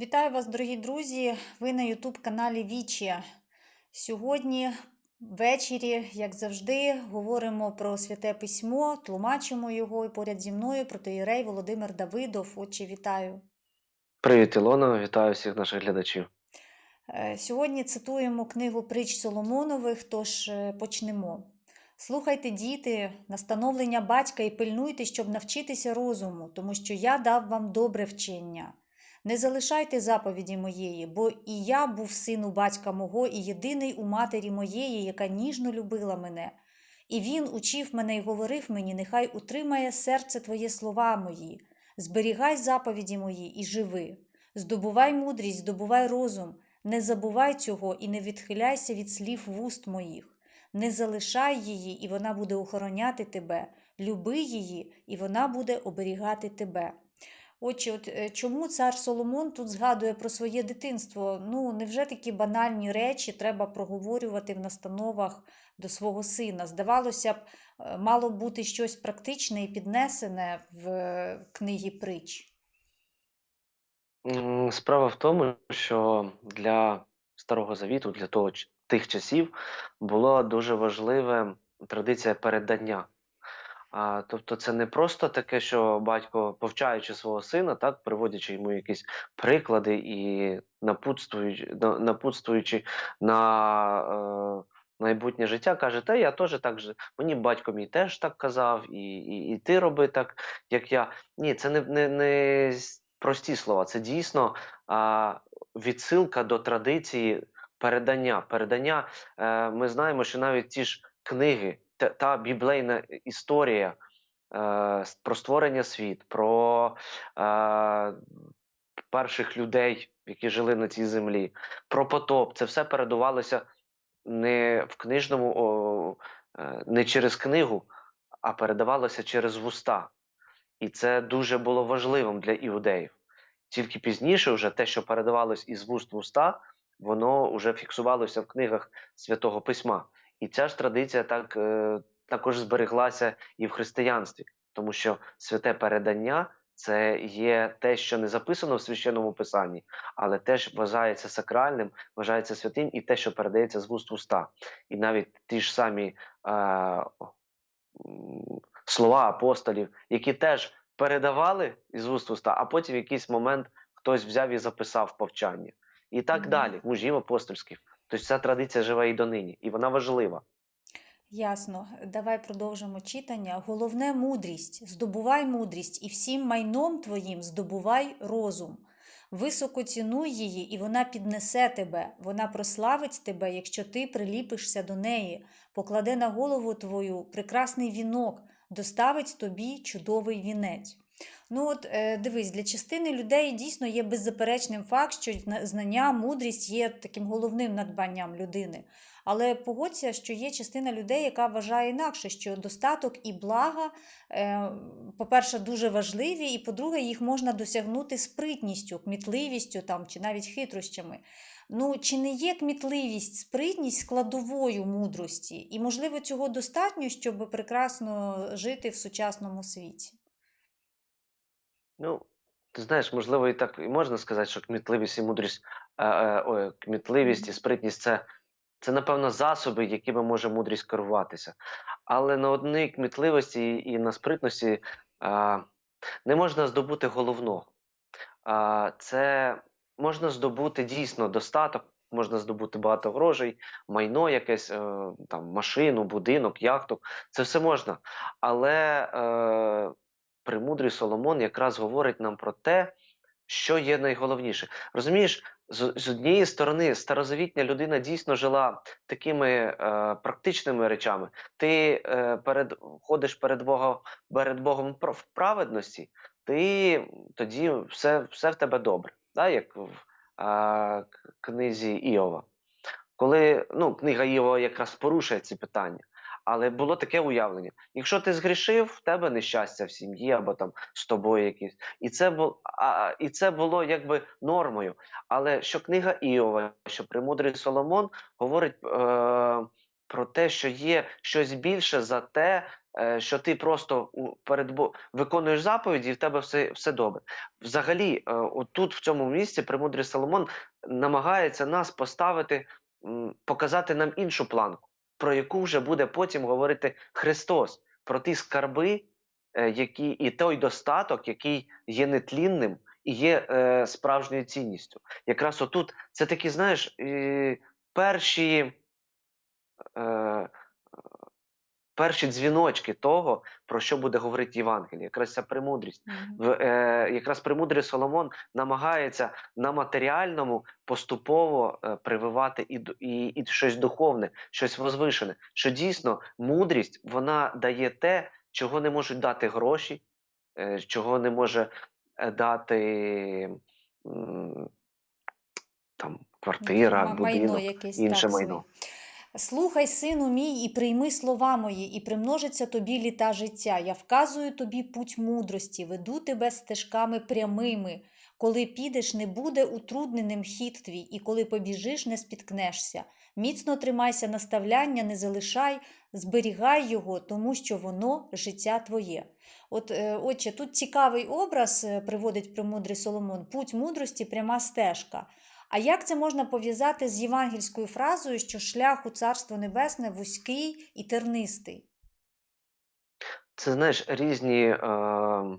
Вітаю вас, дорогі друзі! Ви на Ютуб каналі Вічі. Сьогодні ввечері, як завжди, говоримо про святе письмо, тлумачимо його і поряд зі мною протоїрей Володимир Давидов. Отче, вітаю. Привіт, Ілона, вітаю всіх наших глядачів. Е, Сьогодні цитуємо книгу притч Соломонових, тож е, почнемо. Слухайте, діти, настановлення батька і пильнуйте, щоб навчитися розуму, тому що я дав вам добре вчення. Не залишайте заповіді моєї, бо і я був син у батька мого, і єдиний у матері моєї, яка ніжно любила мене. І він учив мене і говорив мені, нехай утримає серце твоє слова мої, зберігай заповіді мої і живи. Здобувай мудрість, здобувай розум, не забувай цього і не відхиляйся від слів вуст моїх. Не залишай її, і вона буде охороняти тебе. Люби її, і вона буде оберігати тебе. Отже, от е, чому цар Соломон тут згадує про своє дитинство? Ну, невже такі банальні речі треба проговорювати в настановах до свого сина? Здавалося б, е, мало бути щось практичне і піднесене в е, книгі притч. Справа в тому, що для Старого Завіту, для того, тих часів, була дуже важлива традиція передання. А, тобто це не просто таке, що батько, повчаючи свого сина, так, приводячи йому якісь приклади і напутствуючи, на- напутствуючи на е, майбутнє життя, каже, та я теж так же, мені батько мій теж так казав, і, і, і ти роби так, як я. Ні, це не, не, не прості слова, це дійсно а, відсилка до традиції передання. Передання, е, ми знаємо, що навіть ті ж книги, та, біблейна історія е, про створення світ, про е, перших людей, які жили на цій землі, про потоп, це все передавалося не в книжному, о, е, не через книгу, а передавалося через вуста. І це дуже було важливим для іудеїв. Тільки пізніше, вже те, що передавалось із вуст в уста, воно вже фіксувалося в книгах Святого Письма. І ця ж традиція так, е, також збереглася і в християнстві, тому що святе передання це є те, що не записано в священному писанні, але теж вважається сакральним, вважається святим, і те, що передається з вуст в уста. І навіть ті ж самі е, слова апостолів, які теж передавали із вуст в уста, а потім в якийсь момент хтось взяв і записав повчання. І так Мгм. далі, мужів апостольських. Тобто ця традиція живе і донині, і вона важлива. Ясно, давай продовжимо читання. Головне мудрість. Здобувай мудрість, і всім майном твоїм здобувай розум. Високо цінуй її, і вона піднесе тебе. Вона прославить тебе, якщо ти приліпишся до неї, покладе на голову твою прекрасний вінок, доставить тобі чудовий вінець. Ну от е, дивись, для частини людей дійсно є беззаперечним факт, що знання, мудрість є таким головним надбанням людини. Але погодься, що є частина людей, яка вважає інакше, що достаток і блага, е, по-перше, дуже важливі, і по-друге, їх можна досягнути спритністю, кмітливістю там, чи навіть хитрощами. Ну, чи не є кмітливість, спритність складовою мудрості? І, можливо, цього достатньо, щоб прекрасно жити в сучасному світі? Ну, ти знаєш, можливо, і так і можна сказати, що кмітливість і мудрість, е, е, ой, кмітливість і спритність це, це, напевно, засоби, якими може мудрість керуватися. Але на одній кмітливості і на спритності е, не можна здобути головного. А, це можна здобути дійсно достаток, можна здобути багато грошей, майно якесь, е, там, машину, будинок, яхту. Це все можна. Але е, премудрий Соломон якраз говорить нам про те, що є найголовніше. Розумієш, з, з однієї сторони, старозавітня людина дійсно жила такими е, практичними речами. Ти е, перед, ходиш перед Богом, перед Богом в праведності, ти тоді все, все в тебе добре, да? як в к- книзі Іова. Коли ну, книга Іова якраз порушує ці питання. Але було таке уявлення: якщо ти згрішив, в тебе нещастя в сім'ї або там з тобою якісь. І це було, а, і це було якби нормою. Але що книга Іова, що премудрий Соломон говорить е, про те, що є щось більше за те, е, що ти просто перед виконуєш заповіді, і в тебе все, все добре. Взагалі, е, отут, в цьому місці, премудрий Соломон намагається нас поставити, м, показати нам іншу планку, про яку вже буде потім говорити Христос, про ті скарби, е, які, і той достаток, який є нетлінним і є е, справжньою цінністю. Якраз отут це такі, знаєш, е, перші. Е, перші дзвіночки того, про що буде говорити Євангеліє, якраз ця премудрість. В, е, якраз премудрий Соломон намагається на матеріальному поступово е, прививати і, і, і щось духовне, щось возвишене. Що дійсно мудрість вона дає те, чого не можуть дати гроші, е, чого не може е, дати там, квартира, Ма- Майно будинок, якесь інше так, майно. Слухай, сину мій, і прийми слова мої, і примножиться тобі літа життя. Я вказую тобі путь мудрості, веду тебе стежками прямими. Коли підеш, не буде утрудненим хід твій, і коли побіжиш, не спіткнешся. Міцно тримайся наставляння, не залишай, зберігай його, тому що воно життя твоє. От, е, отче, тут цікавий образ е, приводить премудрий Соломон: путь мудрості пряма стежка. А як це можна пов'язати з євангельською фразою, що шлях у Царство Небесне вузький і тернистий? Це знаєш різні, е,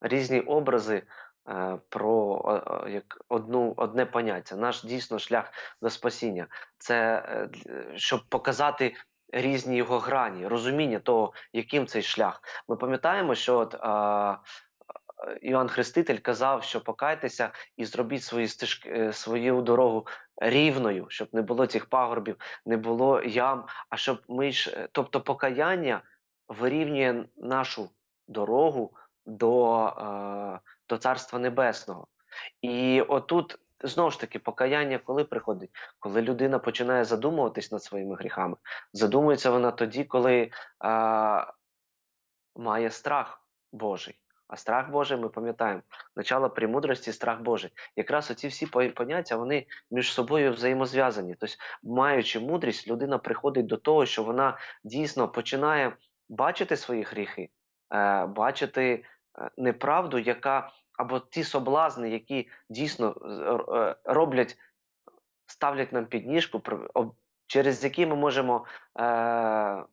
різні образи е, про е, як одну, одне поняття. Наш дійсно шлях до спасіння. Це е, щоб показати різні його грані, розуміння того, яким цей шлях. Ми пам'ятаємо, що от, е, е, Іоанн Хреститель казав, що покайтеся і зробіть свої стежки, е, свою дорогу рівною, щоб не було цих пагорбів, не було ям, а щоб ми ж, е, тобто покаяння вирівнює нашу дорогу до, е, до Царства Небесного. І отут знову ж таки покаяння коли приходить? Коли людина починає задумуватись над своїми гріхами. Задумується вона тоді, коли е, має страх Божий. А страх Божий, ми пам'ятаємо, начало премудрості, страх Божий. Якраз оці всі поняття вони між собою взаємозв'язані. Тобто, маючи мудрість, людина приходить до того, що вона дійсно починає бачити свої гріхи, е, бачити е, неправду, яка або ті соблазни, які дійсно е, роблять, ставлять нам підніжку, через які ми можемо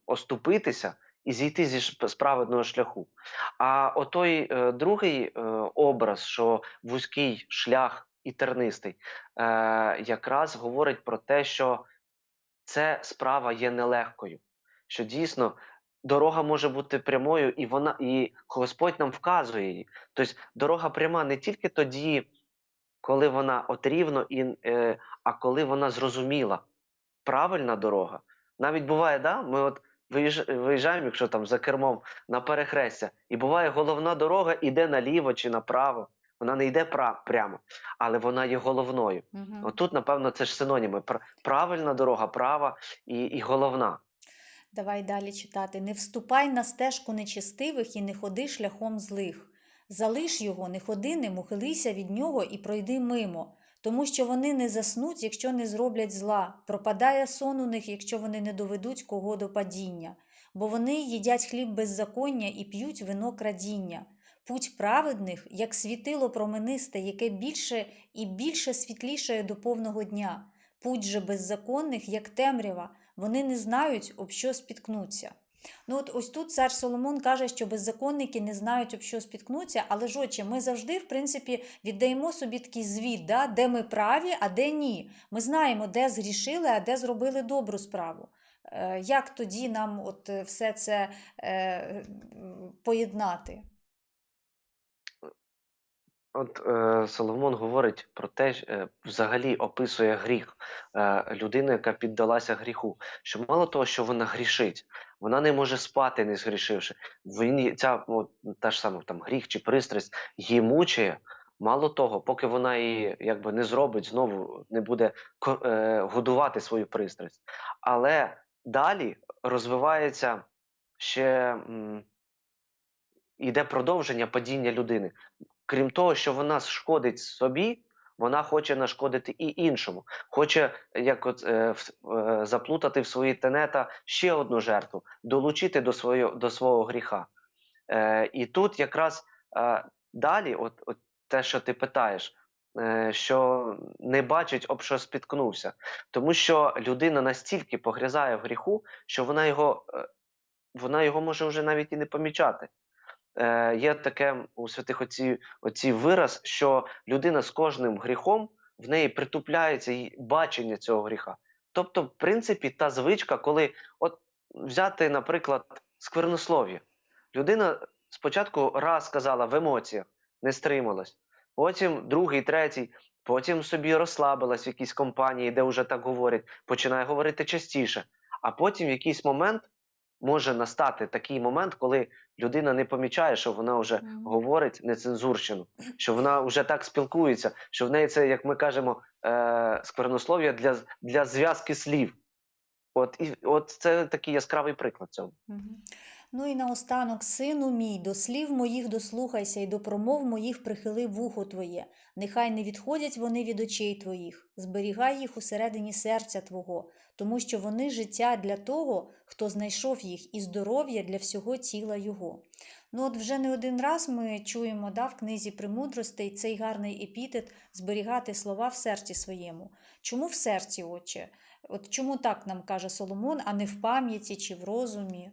оступитися і зійти зі ш- з праведного шляху. А отой е, другий е, образ, що вузький шлях і тернистий, е, якраз говорить про те, що це справа є нелегкою. Що дійсно дорога може бути прямою, і вона і Господь нам вказує її. Тобто дорога пряма не тільки тоді, коли вона от рівно, і, е, а коли вона зрозуміла. Правильна дорога. Навіть буває, да, ми от виїжджаємо, якщо там за кермом на перехрестя, і буває, головна дорога йде наліво чи направо. Вона не йде пра- прямо, але вона є головною. Мгм. Отут, напевно, це ж синоніми. Пр- Правильна дорога, права і, і головна. Давай далі читати. Не вступай на стежку нечестивих і не ходи шляхом злих. Залиш його, не ходи ним, ухилися від нього і пройди мимо, тому що вони не заснуть, якщо не зроблять зла. Пропадає сон у них, якщо вони не доведуть кого до падіння. Бо вони їдять хліб беззаконня і п'ють вино крадіння. Путь праведних, як світило променисте, яке більше і більше світлішає до повного дня. Путь же беззаконних, як темрява, вони не знають, об що спіткнуться. Ну от ось тут цар Соломон каже, що беззаконники не знають, об що спіткнуться, але ж отче, ми завжди, в принципі, віддаємо собі такий звіт, да, де ми праві, а де ні. Ми знаємо, де згрішили, а де зробили добру справу. Е, Як тоді нам от е, все це е, поєднати? От е, Соломон говорить про те, е, взагалі описує гріх е, людини, яка піддалася гріху. Що мало того, що вона грішить, вона не може спати, не згрішивши. Він ця ну, та ж сама там гріх чи пристрасть її мучає. Мало того, поки вона її якби не зробить, знову не буде е, годувати свою пристрасть. Але далі розвивається ще м, іде продовження падіння людини крім того, що вона шкодить собі, вона хоче нашкодити і іншому, хоче як от, е, е, заплутати в свої тенета ще одну жертву, долучити до свого, до свого гріха. Е, і тут якраз е, далі, от, от те, що ти питаєш, е, що не бачить, об що спіткнувся. Тому що людина настільки погрязає в гріху, що вона його, е, вона його може вже навіть і не помічати. Е, є таке у святих отців, отців вираз, що людина з кожним гріхом в неї притупляється і бачення цього гріха. Тобто, в принципі, та звичка, коли от взяти, наприклад, сквернослов'я. Людина спочатку раз сказала в емоціях, не стрималась, потім другий, третій, потім собі розслабилась в якійсь компанії, де вже так говорять, починає говорити частіше. А потім в якийсь момент може настати такий момент, коли людина не помічає, що вона вже Мгм. говорить нецензурщину, що вона вже так спілкується, що в неї це, як ми кажемо, е- сквернослов'я для, для зв'язки слів. От, і, от це такий яскравий приклад цього. Мгм. Ну і наостанок, сину мій, до слів моїх дослухайся, і до промов моїх прихили вухо твоє. Нехай не відходять вони від очей твоїх, зберігай їх усередині серця твого, тому що вони життя для того, хто знайшов їх, і здоров'я для всього тіла його. Ну от вже не один раз ми чуємо да, в книзі премудростей цей гарний епітет зберігати слова в серці своєму. Чому в серці, отче? От чому так нам каже Соломон, а не в пам'яті чи в розумі?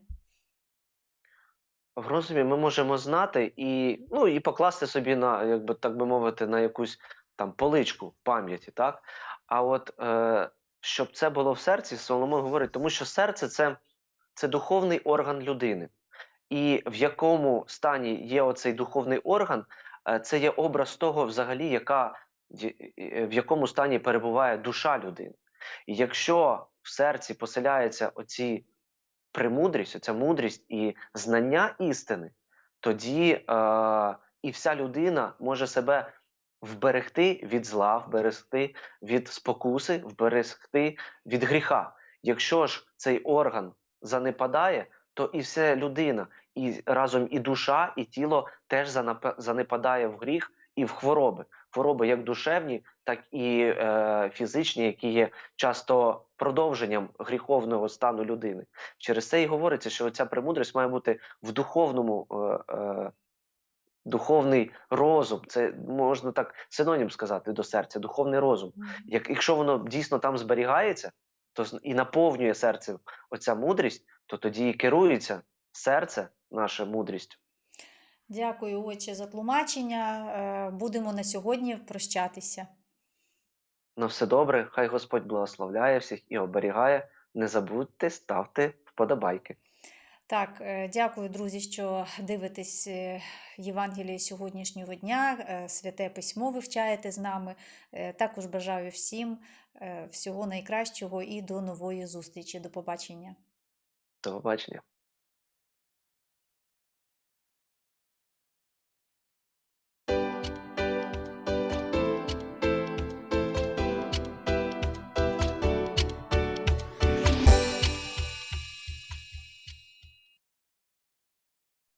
В розумі ми можемо знати і, ну, і покласти собі на, якби так би мовити, на якусь там поличку пам'яті, так? А от е, щоб це було в серці, Соломон говорить, тому що серце це, це духовний орган людини. І в якому стані є оцей духовний орган, е, це є образ того, взагалі, яка, е, в якому стані перебуває душа людини. І якщо в серці поселяється оці премудрість, оця мудрість і знання істини, тоді е, і вся людина може себе вберегти від зла, вберегти від спокуси, вберегти від гріха. Якщо ж цей орган занепадає, то і вся людина, і разом і душа, і тіло теж занепадає в гріх і в хвороби. Хвороби як душевні, так і е, фізичні, які є часто продовженням гріховного стану людини. Через це і говориться, що ця премудрість має бути в духовному. Е, е, Духовний розум, це можна так синонім сказати до серця, духовний розум. Як, якщо воно дійсно там зберігається, то і наповнює серце оця мудрість, то тоді і керується серце наше мудрістю. Дякую, отче, за тлумачення. Е, Будемо на сьогодні прощатися. На все добре, хай Господь благословляє всіх і оберігає. Не забудьте ставте вподобайки. Так, е, дякую, друзі, що дивитесь е, Євангеліє сьогоднішнього дня, святе письмо вивчаєте з нами. Також бажаю всім всього найкращого і до нової зустрічі. До побачення. До побачення.